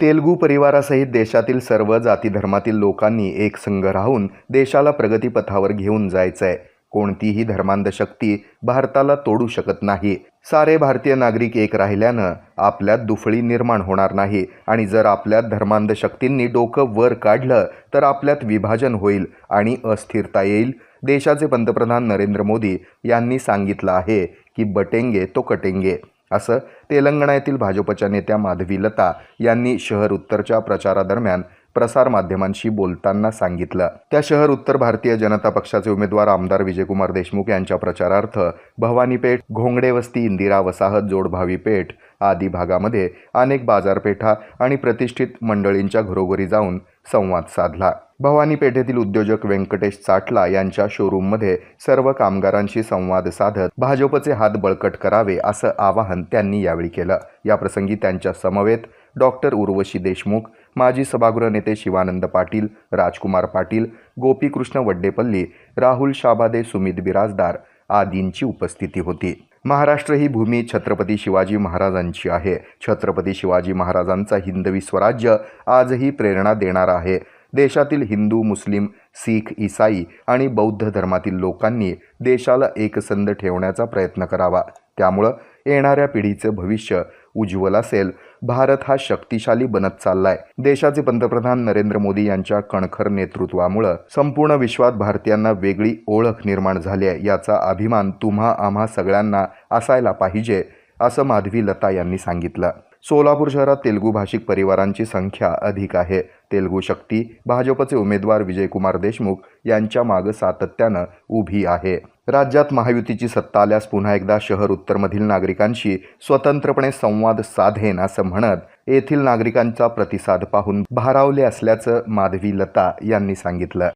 तेलगू परिवारासहित देशातील सर्व जाती धर्मातील लोकांनी एक संघ राहून देशाला प्रगतीपथावर घेऊन जायचं आहे कोणतीही धर्मांध शक्ती भारताला तोडू शकत नाही. सारे भारतीय नागरिक एक राहिल्यानं आपल्यात दुफळी निर्माण होणार नाही आणि जर आपल्यात धर्मांध शक्तींनी डोकं वर काढलं तर आपल्यात विभाजन होईल आणि अस्थिरता येईल. देशाचे पंतप्रधान नरेंद्र मोदी यांनी सांगितलं आहे की बटेंगे तो कटेंगे. असं तेलंगणा भाजपच्या नेत्या माधवी लता यांनी शहर उत्तरच्या प्रचारादरम्यान प्रसारमाध्यमांशी बोलताना सांगितलं. त्या शहर उत्तर भारतीय जनता पक्षाचे उमेदवार आमदार विजयकुमार देशमुख यांच्या प्रचारार्थ भवानीपेठ घोंगडे वस्ती इंदिरा वसाहत जोडभावी पेठ आदी भागामध्ये अनेक बाजारपेठा आणि प्रतिष्ठित मंडळींच्या घरोघरी जाऊन संवाद साधला. भवानी पेठेतील उद्योजक व्यंकटेश चाटला यांच्या शोरूममध्ये सर्व कामगारांशी संवाद साधत भाजपचे हात बळकट करावे असं आवाहन त्यांनी यावेळी केलं. याप्रसंगी त्यांच्या समवेत डॉक्टर उर्वशी देशमुख माजी सभागृह नेते शिवानंद पाटील राजकुमार पाटील गोपीकृष्ण वड्डेपल्ली राहुल शाबादे सुमित बिराजदार आदींची उपस्थिती होती. महाराष्ट्र ही भूमी छत्रपती शिवाजी महाराजांची आहे. छत्रपती शिवाजी महाराजांचा हिंदवी स्वराज्य आजही प्रेरणा देणार आहे. देशातील हिंदू मुस्लिम सीख इसाई आणि बौद्ध धर्मातील लोकांनी देशाला एकसंध ठेवण्याचा प्रयत्न करावा. त्यामुळं येणाऱ्या पिढीचं भविष्य उज्ज्वल असेल. भारत हा शक्तिशाली बनत चाललाय. देशाचे पंतप्रधान नरेंद्र मोदी यांच्या कणखर नेतृत्वामुळं संपूर्ण विश्वात भारतीयांना वेगळी ओळख निर्माण झाली आहे. याचा अभिमान तुम्हा आम्हा सगळ्यांना असायला पाहिजे असं माधवी लता यांनी सांगितलं. सोलापूर शहरात तेलुगू भाषिक परिवारांची संख्या अधिक आहे. तेलुगू शक्ती भाजपचे उमेदवार विजयकुमार देशमुख यांच्या मागं सातत्यानं उभी आहे. राज्यात महायुतीची सत्ता आल्यास पुन्हा एकदा शहर उत्तरमधील नागरिकांशी स्वतंत्रपणे संवाद साधेन असं म्हणत येथील नागरिकांचा प्रतिसाद पाहून भारावले असल्याचं माधवी लता यांनी सांगितलं.